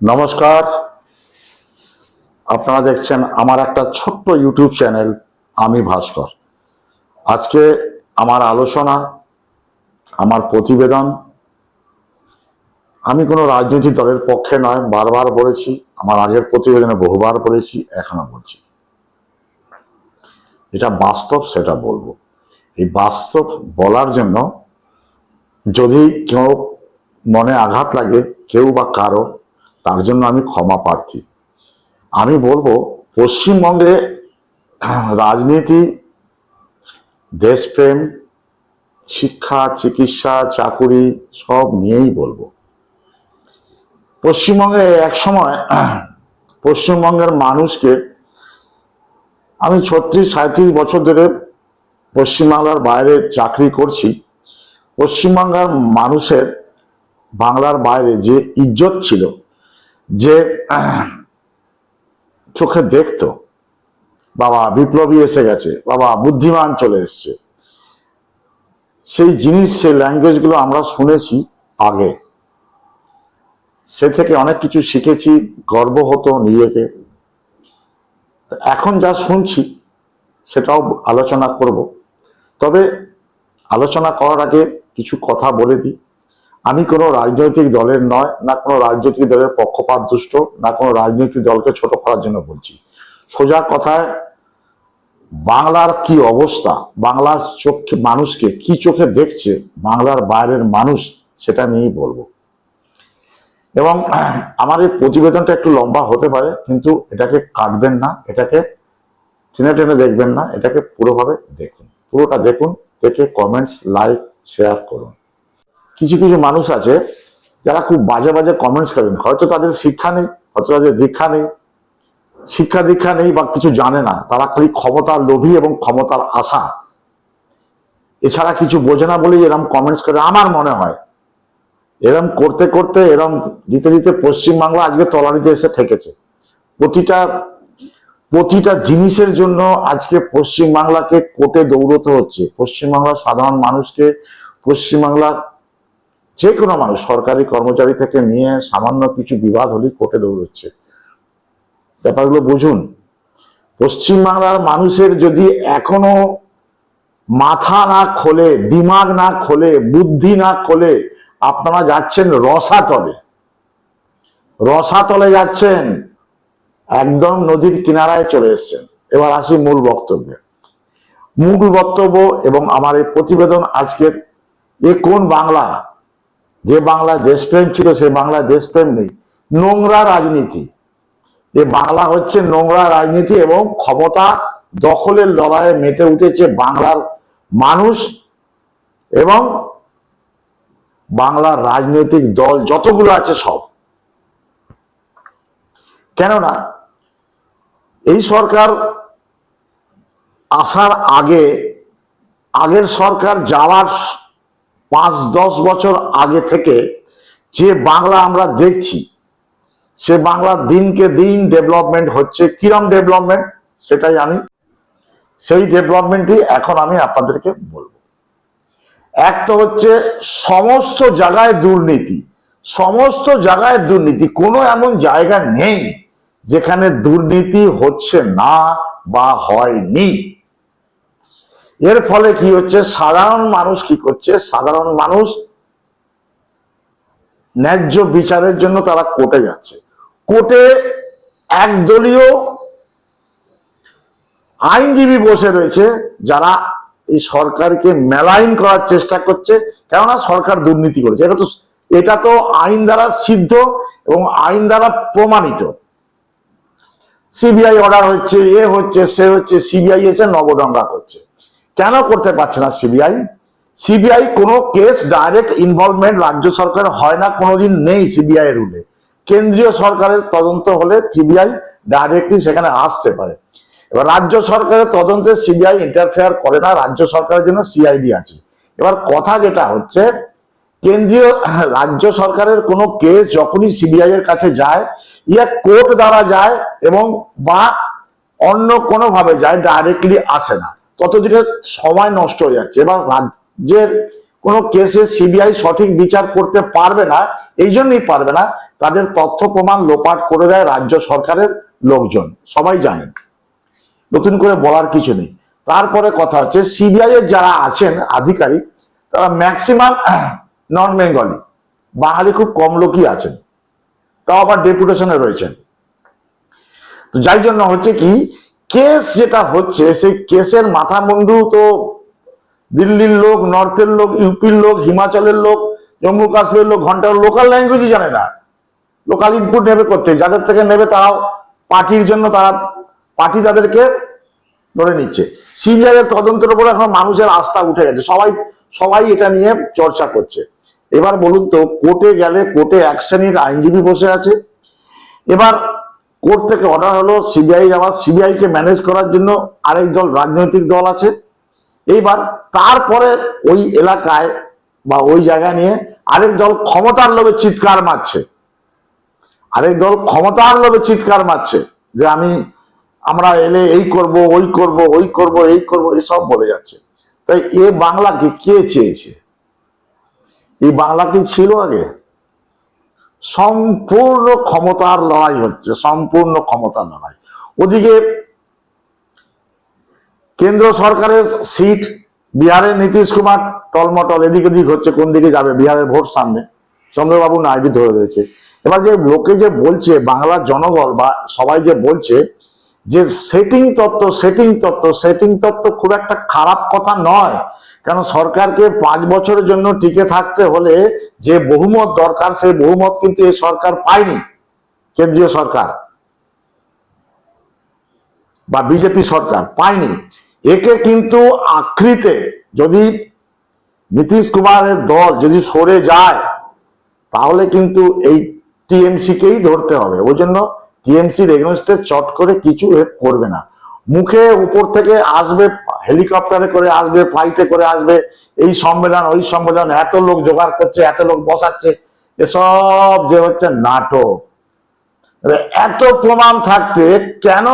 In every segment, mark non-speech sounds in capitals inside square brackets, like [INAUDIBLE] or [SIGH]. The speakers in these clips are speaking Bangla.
নমস্কার। আপনারা দেখছেন আমার একটা ছোট্ট ইউটিউব চ্যানেল আমি ভাস্কর। আজকে আমার আলোচনা, আমার প্রতিবেদন। আমি কোনো রাজনৈতিক দলের পক্ষে নয়, বারবার বলেছি, আমার আগের প্রতিবেদনে বহুবার বলেছি এখনও বলছি। এটা বাস্তব সেটা বলব। এই বাস্তব বলার জন্য যদি কেউ মনে আঘাত লাগে, কেউ বা কারও তার জন্য আমি ক্ষমা প্রার্থী। আমি বলব, পশ্চিমবঙ্গে রাজনীতি, দেশপ্রেম, শিক্ষা, চিকিৎসা, চাকুরি সব নিয়েই বলব। পশ্চিমবঙ্গে এক সময় পশ্চিমবঙ্গের মানুষকে আমি ছত্রিশ সাঁত্রিশ বছর ধরে পশ্চিমবাংলার বাইরে চাকরি করছি। পশ্চিমবাংলার মানুষের বাংলার বাইরে যে ইজ্জত ছিল যে, চোখে দেখতো, বাবা বিপ্লবী এসে গেছে, বাবা বুদ্ধিমান চলে এসছে। সেই জিনিস, সেই ল্যাঙ্গুয়েজগুলো আমরা শুনেছি আগে। সে থেকে অনেক কিছু শিখেছি, গর্ব হতো নিজেকে। এখন যা শুনছি, সেটাও আলোচনা করব। তবে আলোচনা করার আগে কিছু কথা বলে দিই। আমি কোনো রাজনৈতিক দলের নয়, না কোনো রাজনৈতিক দলের পক্ষপাত দুষ্ট, না কোনো রাজনৈতিক দলকে ছোট করার জন্য বলছি। সোজা কথায়, বাংলার কি অবস্থা? বাংলার চোখে মানুষকে কি চোখে দেখছে? বাংলার বাইরের মানুষ, সেটা নিয়েই বলব। এবং আমার এই প্রতিবেদনটা একটু লম্বা হতে পারে, কিন্তু এটাকে কাটবেন না, এটাকে টেনে টেনে দেখবেন না, এটাকে পুরোভাবে দেখুন। পুরোটা দেখুন, দেখে কমেন্টস লাইক শেয়ার করুন। কিছু কিছু মানুষ আছে যারা খুব বাজে বাজে কমেন্টস করেন। হয়তো তাদের শিক্ষা নেই, হয়তো তাদের দীক্ষা নেই, শিক্ষা দীক্ষা নেই বা কিছু জানে না। তারা খালি ক্ষমতার লোভী এবং ক্ষমতার আশা। এছাড়া কিছু বোঝে না বলেই এরম কমেন্টস করে। আমার মনে হয়, এরম করতে করতে, এরম দিতে দিতে পশ্চিমবাংলা আজকে তলানিতে এসে ঠেকেছে প্রতিটা প্রতিটা জিনিসের জন্য আজকে পশ্চিমবাংলাকে কোর্টে দৌড়তে হচ্ছে। পশ্চিমবাংলার সাধারণ মানুষকে, পশ্চিমবাংলার যে কোনো মানুষ সরকারি কর্মচারী থেকে নিয়ে সামান্য কিছু বিবাদ হলেই কোর্টে দৌড়চ্ছে। ব্যাপারগুলো বুঝুন। পশ্চিমবাংলার মানুষের যদি এখনও মাথা না খোলে, দিমাগ না খোলে, বুদ্ধি না খোলে, আপনারা যাচ্ছেন রসাতলে। রসাতলে যাচ্ছেন, একদম নদীর কিনারায় চলে এসছেন। এবার আসি মূল বক্তব্যে। মূল বক্তব্য এবং আমার এই প্রতিবেদন আজকের, এ কোন বাংলা? যে বাংলা দেশপ্রেম ছিল, সে বাংলা দেশপ্রেম নেই। নোংরা রাজনীতি। যে বাংলা হচ্ছে নোংরা রাজনীতি এবং ক্ষমতা দখলের লড়াইয়ে মেতে উঠেছে বাংলার মানুষ এবং বাংলার রাজনৈতিক দল যতগুলো আছে সব। কেননা, এই সরকার আসার আগে, আগের সরকার যাওয়ার পাঁচ, দশ বছর আগে থেকে যে বাংলা আমরা দেখছি, সে বাংলা দিনকে দিন ডেভেলপমেন্ট হচ্ছে। কিরম ডেভেলপমেন্ট সেটাই আমি, সেই ডেভেলপমেন্টই এখন আমি আপনাদেরকে বলব। এক তো হচ্ছে সমস্ত জায়গায় দুর্নীতি, সমস্ত জায়গায় দুর্নীতি, কোনো এমন জায়গা নেই যেখানে দুর্নীতি হচ্ছে না বা হয়নি। এর ফলে কি হচ্ছে? সাধারণ মানুষ কি করছে? সাধারণ মানুষ ন্যায্য বিচারের জন্য তারা কোর্টে যাচ্ছে। কোর্টে একদলীয় আইনজীবী বসে রয়েছে যারা এই সরকারকে মেলাইন করার চেষ্টা করছে, কেননা সরকার দুর্নীতি করেছে। এটা তো এটা তো আইন দ্বারা সিদ্ধ এবং আইন দ্বারা প্রমাণিত। সিবিআই অর্ডার হচ্ছে, এ হচ্ছে, সে হচ্ছে, সিবিআই এসে নবডঙ্গা করছে। কেন করতে পারছে না সিবিআই সিবিআই কোনো কেস ডাইরেক্ট ইনভলভমেন্ট রাজ্য সরকার হয় না, কোনোদিন নেই সিবিআই এর রুলে কেন্দ্রীয় সরকারের তদন্ত হলে সিবিআই ডাইরেক্টলি সেখানে আসতে পারে। এবার রাজ্য সরকারের তদন্তে সিবিআই ইন্টারফেয়ার করে না, রাজ্য সরকারের জন্য সিআইডি আছে। এবার কথা যেটা হচ্ছে, কেন্দ্রীয় রাজ্য সরকারের কোনো কেস যখনই সিবিআই এর কাছে যায়, ইয়া কোর্ট দ্বারা যায় এবং বা অন্য কোনো ভাবে যায় ডাইরেক্টলি আসে না। ততদিনে সময় নষ্ট হয়ে যাচ্ছে। এবার রাজ্যের কোনো কেসে সিবিআই সঠিক বিচার করতে পারবে না, এই জন্যই পারবে না। তাদের তথ্য প্রমাণ লোপাট করে দেয় রাজ্য সরকারের লোকজন। সবাই জানেন নতুন করে বলার কিছু নেই। তারপরে কথা হচ্ছে, সিবিআই এর যারা আছেন আধিকারিক, তারা ম্যাক্সিমাম [CLEARS THROAT] নন বেঙ্গলি। বাঙালি খুব কম লোকই আছেন। তাও আবার ডেপুটেশনে রয়েছেন। তো যাই জন্য হচ্ছে কি কেস যেটা হচ্ছে, সেই কেসের মাথা মুন্ডু তো দিল্লির লোক, নর্থের লোক, ইউপির লোক, হিমাচলের লোক, জম্মু কাশ্মীরের লোক, ঘণ্টার লোকাল ল্যাঙ্গুয়েজই জানে না। লোকাল ইনপুট নেবে করতে যাদের থেকে নেবে তারাও পার্টির জন্য তারা, পার্টি তাদেরকে ধরে নিচ্ছে। সিবিআই এর তদন্তের উপর এখন মানুষের আস্থা উঠে গেছে। সবাই সবাই এটা নিয়ে চর্চা করছে। এবার বলুন তো, কোর্টে গেলে কোর্টে এক শ্রেণির আইনজীবী বসে আছে। এবার কোর্ট থেকে অর্ডার হলো সিবিআই আবার সিবিআই কে ম্যানেজ করার জন্য আরেক দল রাজনৈতিক দল আছে। এইবার তারপরে ওই এলাকায় বা ওই জায়গা নিয়ে আরেক দল ক্ষমতার লোভে চিৎকার মারছে। আরেক দল ক্ষমতার লোভে চিৎকার মারছে যে আমি, আমরা এলে এই করব, ওই করব ওই করব, এই করব এসব বলে যাচ্ছে। তাই এ বাংলাকে কে চেয়েছে? এই বাংলা কি ছিল আগে? সম্পূর্ণ ক্ষমতার লড়াই হচ্ছে, সম্পূর্ণ ক্ষমতার লড়াই। ওদিকে কেন্দ্র সরকারের সিট, বিহারের নীতিশ কুমার টলমটল, এদিক ওদিক হচ্ছে, কোন দিকে যাবে? বিহারের ভোট সামনে। চন্দ্রবাবু নাইডু ধরে রয়েছে। এবার যে লোকে যে বলছে, বাংলার জনগণ বা সবাই যে বলছে, যে সেটিং তত্ত্ব সেটিং তত্ত্ব সেটিং তত্ত্ব খুব একটা খারাপ কথা নয়। কারণ সরকারকে পাঁচ বছরের জন্য টিকে থাকতে হলে যে বহুমত দরকার সেই বহুমত কিন্তু এই সরকার পায়নি, কেন্দ্রীয় সরকার বা বিজেপি সরকার পায়নি। একে কিন্তু আখরিতে যদি নীতিশ কুমারের দল যদি সরে যায়, তাহলে কিন্তু এই টিএমসি কেই ধরতে হবে। ওই জন্য টিএমসির এগেনস্টে চট করে কিছু করবে না। মুখে উপর থেকে আসবে হেলিকপ্টারে করে আসবে, ফ্লাইটে করে আসবে এই সম্মেলন, ওই সম্মেলন, এত লোক জোগাড় করছে, এত লোক বসাচ্ছে এসব যে হচ্ছে নাটক। এত প্রমাণ থাকতে কেন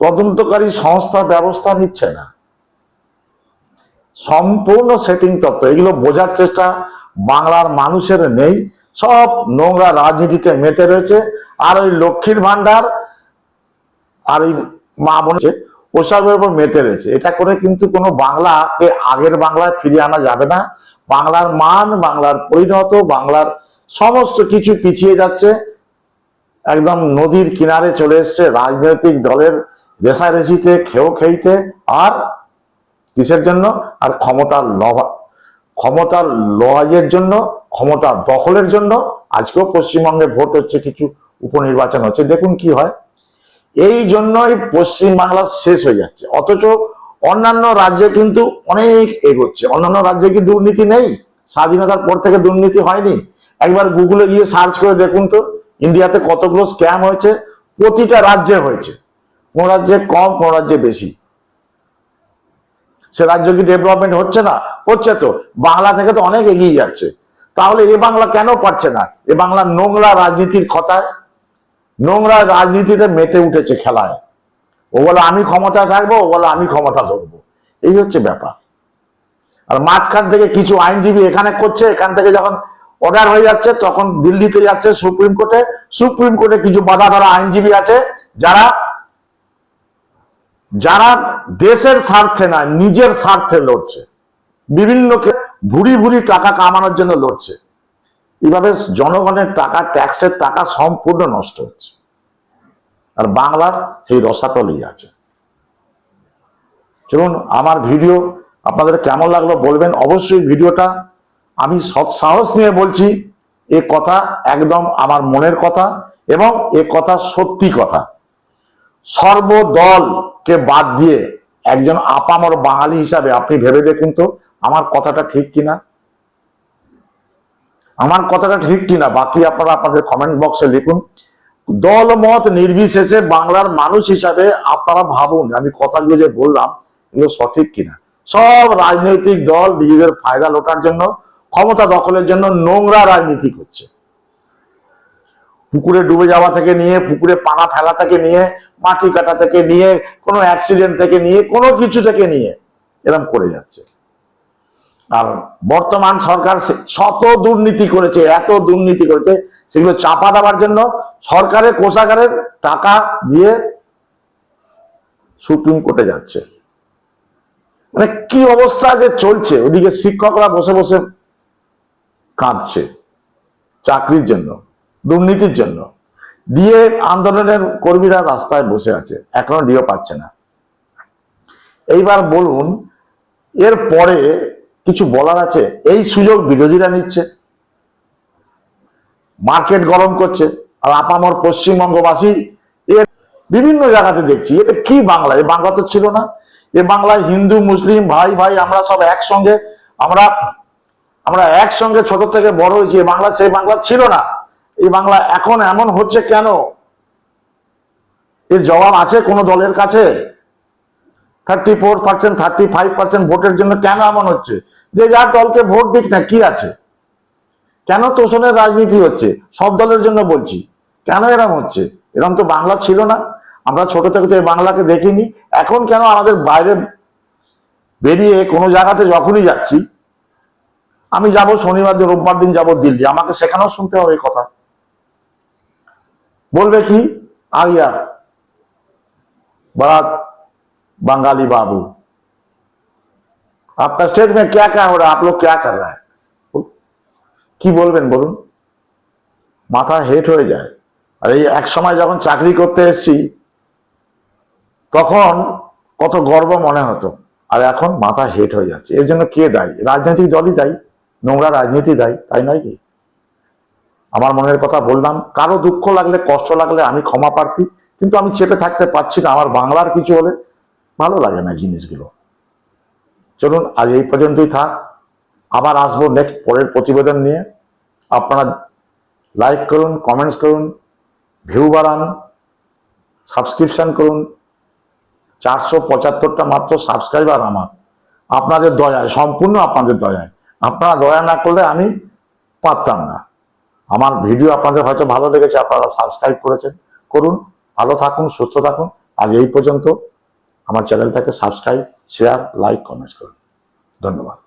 তদন্তকারী সংস্থা ব্যবস্থা নিচ্ছে না? সম্পূর্ণ সেটিং তত্ত্ব, এগুলো বোঝার চেষ্টা বাংলার মানুষের নেই, সব নোংরা রাজনীতিতে মেতে রয়েছে, আর ওই লক্ষ্মীর ভান্ডার আর ওই মা বোনের ওসবের উপর মেতে রয়েছে। এটা করে কিন্তু কোনো বাংলাকে আগের বাংলায় ফিরিয়ে আনা যাবে না। বাংলার মান, বাংলার পরিণত, বাংলার সমস্ত কিছু পিছিয়ে যাচ্ছে। একদম নদীর কিনারে চলে এসছে রাজনৈতিক দলের রেসারেসিতে, খেও খেইতে। আর কিসের জন্য? আর ক্ষমতার লভা ক্ষমতার লড়াইয়ের জন্য, ক্ষমতা দখলের জন্য। আজকেও পশ্চিমবঙ্গে ভোট হচ্ছে, কিছু উপনির্বাচন হচ্ছে। দেখুন কি হয়। এই জন্যই পশ্চিম বাংলা শেষ হয়ে যাচ্ছে। অথচ অন্যান্য রাজ্যে কিন্তু অনেক এগোচ্ছে। অন্যান্য রাজ্যে কি দুর্নীতি নেই? স্বাধীনতার পর থেকে দুর্নীতি হয়নি। একবার গুগলে গিয়ে সার্চ করে দেখুন তো ইন্ডিয়াতে কতগুলো স্ক্যাম হয়েছে, প্রতিটা রাজ্যে হয়েছে। কোন রাজ্যে কম, কোন রাজ্যে বেশি। সে রাজ্য কি ডেভেলপমেন্ট হচ্ছে না? হচ্ছে তো। বাংলা থেকে তো অনেক এগিয়ে যাচ্ছে। তাহলে এ বাংলা কেন পারছে না? এ বাংলা নোংরা রাজনীতির কথায় নোংরা রাজনীতিতে মেতে উঠেছে খেলায়। ও বলে, আমি ক্ষমতা থাকব, ও বলে, আমি ক্ষমতা ধরবো। এই হচ্ছে ব্যাপার। আর মাঝখান থেকে কিছু আইনজীবী এখানে করছে, এখান থেকে যখন অর্ডার হয়ে যাচ্ছে, তখন দিল্লিতে যাচ্ছে সুপ্রিম কোর্টে। সুপ্রিম কোর্টে কিছু বাধা ধরা আইনজীবী আছে, যারা যারা দেশের স্বার্থে না নিজের স্বার্থে লড়ছে। বিভিন্ন ভুরি ভুরি টাকা কামানোর জন্য লড়ছে। এইভাবে জনগণের টাকা, ট্যাক্সের টাকা সম্পূর্ণ নষ্ট হচ্ছে। আর বাংলার সেই রসাতলেই আছে। চলুন, আমার ভিডিও আপনাদের কেমন লাগল বলবেন। অবশ্যই ভিডিওটা আমি সৎ সাহস নিয়ে বলছি, এ কথা একদম আমার মনের কথা এবং এ কথা সত্যি কথা। সর্বদলকে বাদ দিয়ে একজন আপামর বাঙালি হিসাবে আপনি ভেবে দেখুন তো, আমার কথাটা ঠিক কিনা? আমার কথাটা ঠিক কিনা বাকি আপনারা আপনাদের কমেন্ট বক্সে লিখুন। দল মত নির্বিশেষে বাংলার মানুষ হিসাবে আপনারা ভাবুন, আমি কথাগুলো যে বললাম, এগুলো সঠিক কিনা। সব রাজনৈতিক দল নিজেদের ফায়দা লোটার জন্য, ক্ষমতা দখলের জন্য নোংরা রাজনীতি করছে। পুকুরে ডুবে যাওয়া থেকে নিয়ে, পুকুরে পানা ফেলা থেকে নিয়ে, মাটি কাটা থেকে নিয়ে, কোনো অ্যাক্সিডেন্ট থেকে নিয়ে, কোনো কিছু থেকে নিয়ে এরকম করে যাচ্ছে। আর বর্তমান সরকার শত দুর্নীতি করেছে, এত দুর্নীতি করেছে, সেগুলো চাপা দেওয়ার জন্য সরকারের কোষাগারের টাকা দিয়ে সুপ্রিম কোর্টে যাচ্ছে। মানে কি অবস্থা যে চলছে? ওদিকে শিক্ষকরা বসে বসে কাঁদছে চাকরির জন্য, দুর্নীতির জন্য। ডিএ আন্দোলনের কর্মীরা রাস্তায় বসে আছে, এখনও ডিও পাচ্ছে না। এইবার বলুন এর পরে কিছু বলার আছে? এই সুযোগ বিরোধীরা নিচ্ছে। মার্কেট গরম করছে। আর আপামর পশ্চিমবঙ্গবাসী এর বিভিন্ন জায়গাতে দেখছি এটা কি বাংলা? এ বাংলা তো ছিল না। এ বাংলায় হিন্দু, মুসলিম, ভাই ভাই, আমরা সব একসঙ্গে, আমরা আমরা একসঙ্গে ছোট থেকে বড় হয়েছি। এ বাংলা সেই বাংলা ছিল না। এই বাংলা এখন এমন হচ্ছে কেন? এর জবাব আছে কোনো দলের কাছে? Thirty four percent thirty five percent ভোটের জন্য কেন এমন হচ্ছে? যে যার দলকে ভোট দিক না, কি আছে? কেন তোষণের রাজনীতি হচ্ছে? সব দলের জন্য বলছি। কেন এরম হচ্ছে? এরম তো বাংলা ছিল না। আমরা ছোট থেকে তো বাংলাকে দেখিনি। এখন কেন আমাদের বাইরে বেরিয়ে কোনো জায়গাতে যখনই যাচ্ছি, আমি যাব শনিবার দিন, রোববার দিন যাব দিল্লি। আমাকে সেখানেও শুনতে হবে কথা। বলবে কি? আইয়া বাঙালি বাবু। आपका स्टेट में क्या क्या हो रहा है आप लोग क्या कर रहा है কি বলবেন বলুন মাথা হেট হয়ে যায় আর এই এক সময় যখন চাকরি করতে এসেছি তখন কত গর্ব মনে হতো আর এখন মাথা হেট হয়ে যাচ্ছে এর জন্য কে দায়ী রাজনৈতিক দলই দায়ী নোংরা রাজনীতি দায়ী তাই নয় কি আমার মনের কথা বললাম কারো দুঃখ লাগলে কষ্ট লাগলে আমি ক্ষমা প্রার্থী কিন্তু আমি চেপে থাকতে পারছি না আমার বাংলার কিছু হলে ভালো লাগে না জিনিসগুলো চলুন আজ এই পর্যন্তই থাক। আবার আসব নেক্সট পরের প্রতিবেদন নিয়ে। আপনারা লাইক করুন কমেন্টস করুন ভিউ বাড়ান সাবস্ক্রিপশন করুন। চারশো পঁচাত্তরটা মাত্র সাবস্ক্রাইবার আমার। আপনাদের দয়ায়, সম্পূর্ণ আপনাদের দয়ায়। আপনারা দয়া না করলে আমি পারতাম না। আমার ভিডিও আপনাদের হয়তো ভালো লেগেছে, আপনারা সাবস্ক্রাইব করেছেন। করুন, ভালো থাকুন, সুস্থ থাকুন। আজ এই পর্যন্ত। আমার চ্যানেলটাকে সাবস্ক্রাইব শেয়ার লাইক কমেন্টস করুন। ধন্যবাদ।